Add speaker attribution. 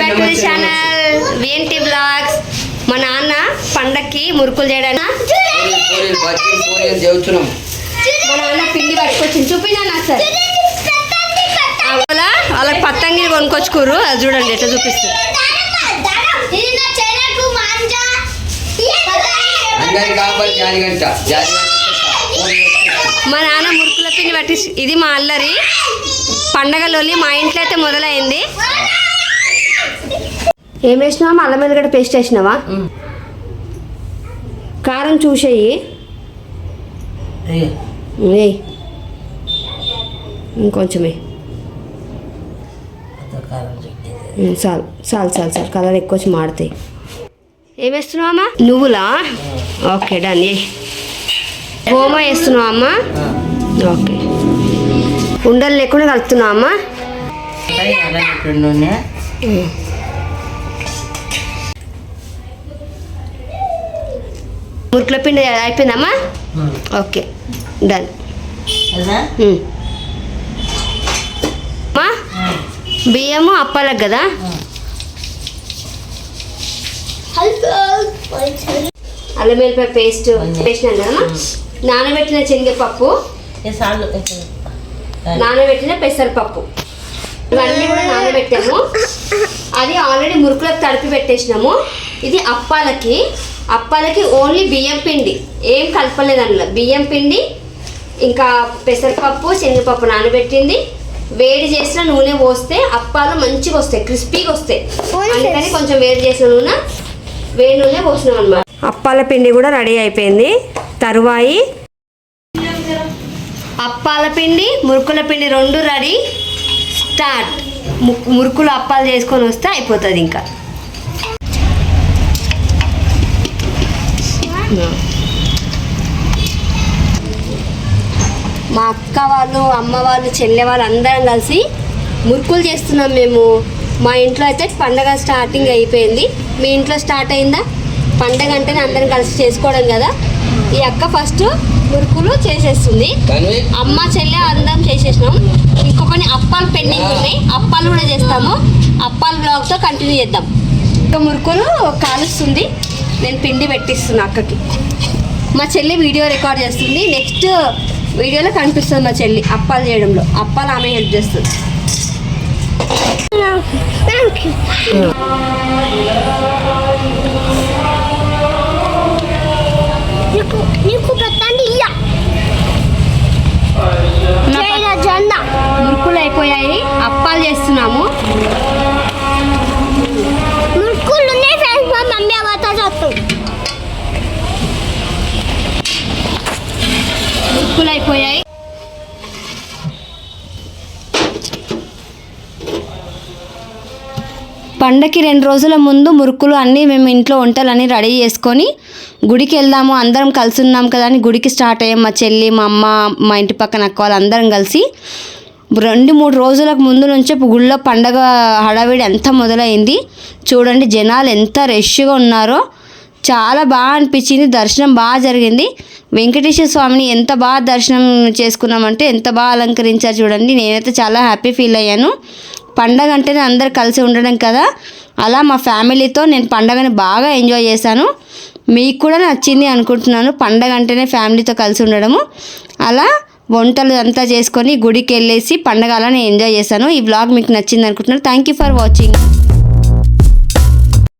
Speaker 1: Back channel blogs
Speaker 2: మా నాన్న పండక్కి మురుకులు చేయడానికి మా నాన్న పిండి పట్టుకొచ్చింది. చూపిందా నాకు సార్ వాళ్ళకి పత్తంగిని కొనుక్కొచ్చుకోరు. అది చూడండి ఎట్లా చూపిస్తుంది. మా నాన్న మురుకుల పిండి పట్టి ఇది మా అల్లరి. పండగలోని మా ఇంట్లో అయితే మొదలైంది. ఏం వేసినావా? అల్లం వెల్లిగడ్డ పేస్ట్ వేసినావా? కారం చూసేయి. ఏయ్. ఇంకొంచెమే చాలు చాలు చాలు చాలు. కలర్ ఎక్కువ వచ్చి మాడతాయి ఏం వేస్తున్నావమ్మా నువ్వులా? ఓకే డన్ ఏ గోమ వేస్తున్నావా అమ్మా? ఓకే. ఉండలు లేకుండా కలుపుతున్నావా అమ్మా?
Speaker 3: నూనె.
Speaker 2: మురుకుల పిండి అయిపోయిందమ్మా ఓకే డన్. బియ్యము అప్పాలకు కదా? అల్లం వెల్లిపాయ పేస్ట్ వేసినాం కదమ్మా? నానబెట్టిన శనగపప్పు. నానబెట్టిన పెసరపప్పు. ఇవన్నీ కూడా నానబెట్టాము. అది ఆల్రెడీ మురుకులకు తడిపి పెట్టేసినాము. ఇది అప్పాలకి. అప్పాలకి ఓన్లీ బియ్యం పిండి. ఏం కలపలేదు అందులో బియ్యం పిండి ఇంకా పెసరపప్పు శనగపప్పు నానబెట్టింది. వేడి చేసిన నూనె పోస్తే అప్పాలు మంచిగా వస్తాయి క్రిస్పీగా వస్తాయి. అందుకని కొంచెం వేడి చేసిన నూనె వేడి నూనె పోసినాం అనమాట అప్పాల పిండి కూడా రెడీ అయిపోయింది. తరువాయి. అప్పాల పిండి మురుకుల పిండి రెండు రెడీ. స్టార్ట్. మురుకులు అప్పాలు చేసుకొని వస్తే అయిపోతుంది ఇంకా. మా అక్క వాళ్ళు అమ్మ వాళ్ళు చెల్లె వాళ్ళు అందరం కలిసి మురుకులు చేస్తున్నాం మేము. మా ఇంట్లో అయితే పండగ స్టార్టింగ్ అయిపోయింది. మీ ఇంట్లో స్టార్ట్ అయిందా? పండగ అంటేనే అందరం కలిసి చేసుకోవడం కదా? ఈ అక్క ఫస్ట్ మురుకులు చేసేస్తుంది. అమ్మ చెల్లె అందరం చేసేసినాం. ఇంకొకటి అప్పాలు పెండింగ్ ఉన్నాయి. అప్పాలు కూడా చేస్తాము. అప్పాల బ్లాగ్తో కంటిన్యూ చేద్దాం. ఇంకా మురుకులు కాలుస్తుంది. నేను పిండి పెట్టిస్తున్నా అక్కకి. మా చెల్లి వీడియో రికార్డ్ చేస్తుంది. నెక్స్ట్ వీడియోలో కనిపిస్తుంది మా చెల్లి అప్పాలు చేయడంలో. అప్పాలు ఆమె హెల్ప్ చేస్తుంది. మురుకులు అయిపోయాయి పండకి రెండు రోజుల ముందు మురుకులు అన్నీ మేము ఇంట్లో వంటలన్నీ రెడీ చేసుకొని గుడికి వెళ్దాము అందరం కలిసి ఉన్నాం కదా అని గుడికి స్టార్ట్ అయ్యాం. మా చెల్లి మా అమ్మ మా ఇంటి పక్కన అక్క వాళ్ళందరం కలిసి రెండు మూడు రోజులకు ముందు నుంచే గుళ్ళో పండగ హడావిడి ఎంత మొదలైంది. చూడండి జనాలు ఎంత రష్గా ఉన్నారో. చాలా బాగా అనిపించింది దర్శనం బాగా జరిగింది. వెంకటేశ్వర స్వామిని ఎంత బాగా దర్శనం చేసుకున్నామంటే ఎంత బాగా అలంకరించారు చూడండి. నేనైతే చాలా హ్యాపీ ఫీల్ అయ్యాను. పండగ అంటేనే అందరు కలిసి ఉండడం కదా. అలా మా ఫ్యామిలీతో నేను పండగని బాగా ఎంజాయ్ చేశాను. మీకు కూడా నచ్చింది అనుకుంటున్నాను పండగ అంటేనే ఫ్యామిలీతో కలిసి ఉండడము. అలా వంటలు అంతా చేసుకొని గుడికి వెళ్ళేసి పండగ అలానే ఎంజాయ్ చేశాను. ఈ బ్లాగ్ మీకు నచ్చింది అనుకుంటున్నాను. Thank you for watching